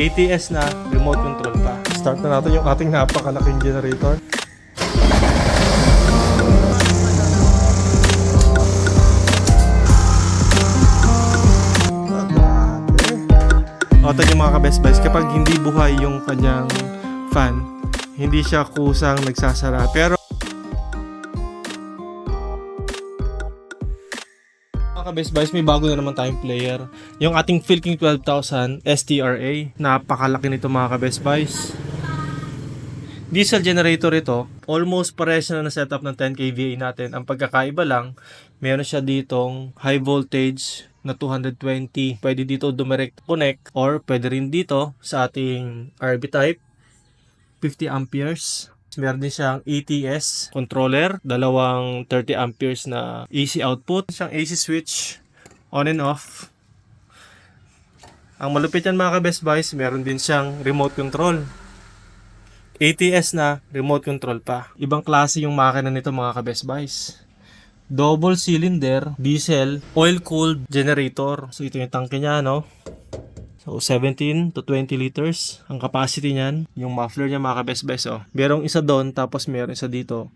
ATS na, remote control pa. Start na natin yung ating napakalaking generator. O, ito yung mga ka-best buys. Kapag hindi buhay yung kanyang fan, hindi siya kusang nagsasara. Pero mga ka-best buys, may bago na naman tayong player. Yung ating Philking 12,000 STRA. Napakalaki nito mga ka-best buys. Diesel generator ito. Almost pares na na setup ng 10 kVA natin. Ang pagkakaiba lang, meron siya ditong high voltage na 220. Pwede dito direct connect or pwede rin dito sa ating RB type 50 amperes. Meron din siyang ATS controller, dalawang 30 amperes na AC output, siyang AC switch on and off. Ang malupit yan mga ka-best buys, meron din siyang remote control. ATS na, remote control pa. Ibang klase yung makina nito mga ka-best buys double cylinder diesel oil-cooled generator. So ito yung tangke niya, no? So 17 to 20 liters ang capacity niyan. Yung muffler niya mga ka-best buys, oh. Merong isa doon tapos meron isa dito.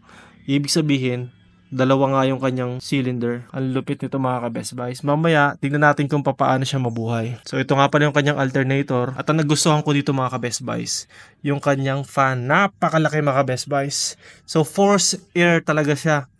Ibig sabihin, dalawa nga yung kanyang cylinder. Ang lupit nito mga ka-best buys. Mamaya, tignan natin kung paano siya mabuhay. So ito nga pala yung kanyang alternator. At ang nagustuhan ko dito mga ka-best buys, yung kanyang fan. Napakalaki mga ka-best buys. So force air talaga siya.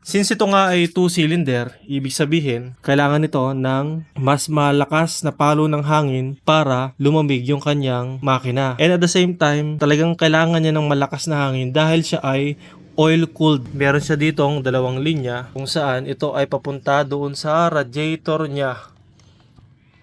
Since ito nga ay two-cylinder, ibig sabihin, kailangan nito ng mas malakas na palo ng hangin para lumamig yung kanyang makina. And at the same time, talagang kailangan niya ng malakas na hangin dahil siya ay oil-cooled. Meron siya ditong dalawang linya kung saan ito ay papunta doon sa radiator niya.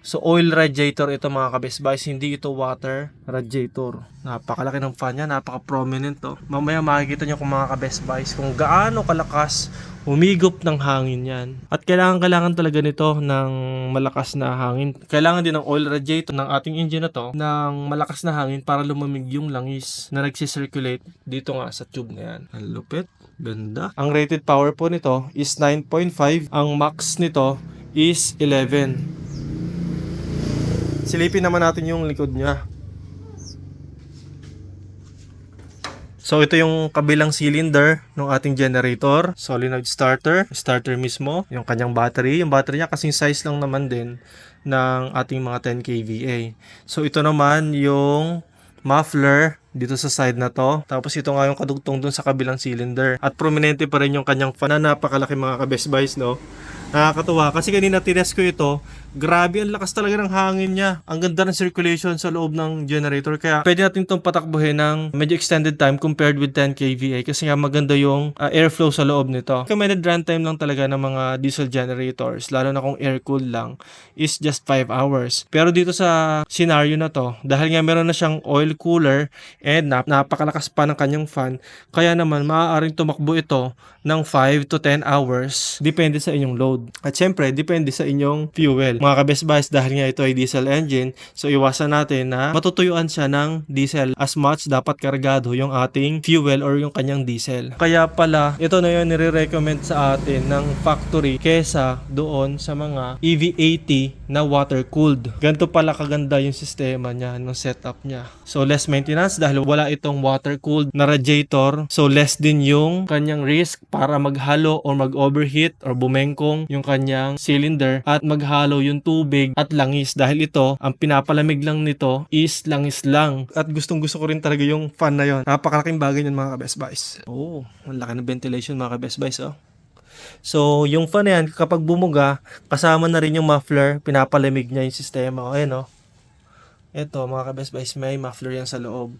So oil radiator ito mga kabest boys, hindi ito water radiator. Napakalaki ng fan niya, napaka-prominent to. Mamaya makikita niyo kung mga kabest boys kung gaano kalakas humigop ng hangin yan. At kailangan kailangan talaga nito ng malakas na hangin. Kailangan din ng oil radiator ng ating engine na to ng malakas na hangin para lumamig yung langis na nagsisirculate dito nga sa tube na yan. Ang lupit. Ganda. Ang rated power po nito is 9.5. Ang max nito is 11. Silipin naman natin yung likod niya. So ito yung kabilang cylinder ng ating generator, solenoid starter, starter mismo, yung kanyang battery. Yung battery niya kasing size lang naman din ng ating mga 10 kVA. So ito naman yung muffler dito sa side na to. Tapos ito nga yung kadugtong dun sa kabilang cylinder. At prominente pa rin yung kanyang fan na napakalaki mga ka-best no? Nakakatuwa. Kasi kanina tinest ko ito, grabe ang lakas talaga ng hangin niya. Ang ganda ng circulation sa loob ng generator. Kaya pwede natin itong patakbuhin ng medyo extended time compared with 10 kVA. Kasi nga maganda yung uh, airflow sa loob nito. Recommended runtime lang talaga ng mga diesel generators, lalo na kung air-cooled lang, is just 5 hours. Pero dito sa scenario na to, dahil nga meron na siyang oil cooler and nap napakalakas pa ng kanyang fan, kaya naman maaaring tumakbo ito ng 5 to 10 hours depende sa inyong load. At syempre, depende sa inyong fuel. Mga ka-best buys, dahil nga ito ay diesel engine, so iwasan natin na matutuyuan siya ng diesel as much dapat kargado yung ating fuel or yung kanyang diesel. Kaya pala, ito na yung nire-recommend sa atin ng factory kesa doon sa mga E EV80 na water-cooled. Ganito pala kaganda yung sistema niya, ng setup niya. So less maintenance dahil wala itong water-cooled na radiator. So less din yung kanyang risk para maghalo or mag-overheat or bumengkong yung kanyang cylinder at maghalo yung tubig at langis dahil ito, ang pinapalamig lang nito is langis lang. At gustong gusto ko rin talaga yung fan na yon. Napakalaking bagay yan mga ka-best buys. Oh, ang laki ng ventilation mga ka-best buys oh. So, yung fan na yan, kapag bumuga, kasama na rin yung muffler, pinapalamig niya yung sistema. O, ayan, oh. Ito, mga ka-best buys, may muffler yan sa loob.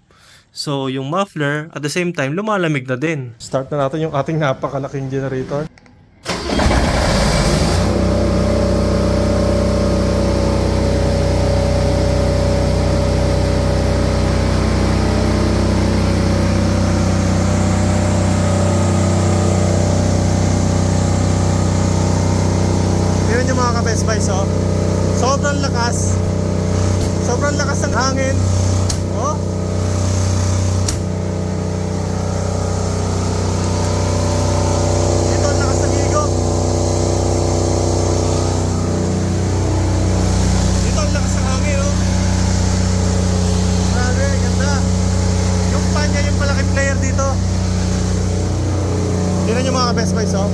So, yung muffler, at the same time, lumalamig na din. Start na natin yung ating napakalaking generator. Ka-best buys, oh. Sobrang lakas. Sobrang lakas ng hangin. Oh. Ito ang lakas ng higop. Ito ang lakas ng hangin, oh. to. Tingnan nyo mga Best Buys, oh.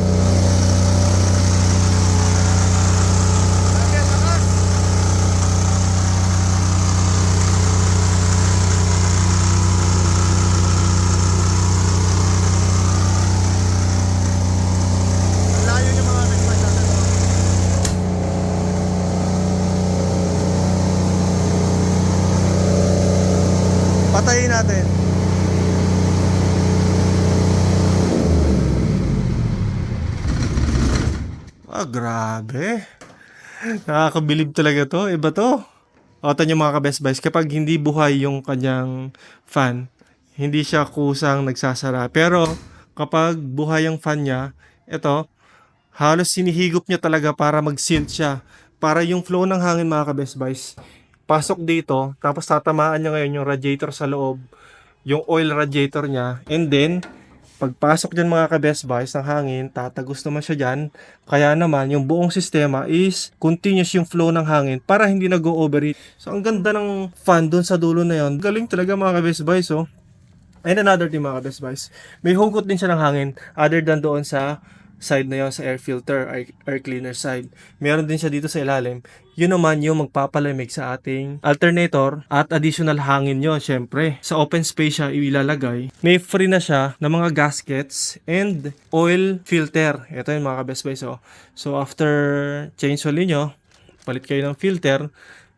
Ang layo yung mga Best Buys natin, oh. Patayin natin. Ah, grabe. Nakakabilib talaga to. Iba to. Otan yung mga ka-best buys, kapag hindi buhay yung kanyang fan, hindi siya kusang nagsasara. Pero, kapag buhay ang fan niya, ito, halos sinihigop niya talaga para mag-seal siya. Para yung flow ng hangin mga ka-best buys, pasok dito, tapos tatamaan niya ngayon yung radiator sa loob, yung oil radiator niya, and then, pagpasok dyan mga ka-best buys ng hangin, tatagos naman siya dyan. Kaya naman, yung buong sistema is continuous yung flow ng hangin para hindi nag-overheat. So, ang ganda ng fan dun sa dulo na yon. Galing talaga mga ka-best buys, oh. And another thing mga ka-best buys, may hugot din siya ng hangin other than doon sa side na yon sa air filter, air, air cleaner side. Meron din siya dito sa ilalim. Yun naman yung magpapalamig sa ating alternator at additional hangin yon syempre. Sa open space siya ilalagay. May free na siya ng mga gaskets and oil filter. Ito yung mga ka-best buys. Oh. So after change oil niyo, palit kayo ng filter,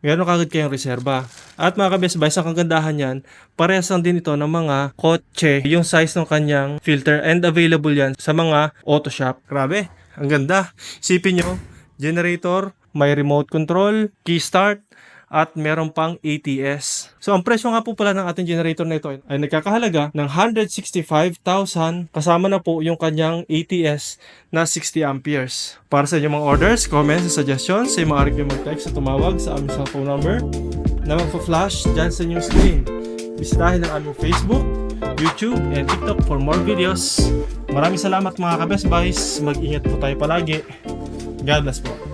meron kagad kayong reserba. At mga ka-best buys, ang kagandahan yan, parehas lang din ito ng mga kotse, yung size ng kanyang filter and available yan sa mga auto shop. Grabe, ang ganda. Isipin nyo, generator, may remote control, key start, at meron pang ATS. So ang presyo nga po pala ng ating generator na ito ay nagkakahalaga ng 165,000 kasama na po yung kanyang ATS na 60 amperes. Para sa inyong mga orders, comments, suggestions, ay maaari kayo mag-text at tumawag sa aming cellphone number na magpa-flash dyan sa inyong screen. Bisitahin ang aming Facebook, YouTube, and TikTok for more videos. Maraming salamat mga ka-best buys. Mag-ingat po tayo palagi. God bless po.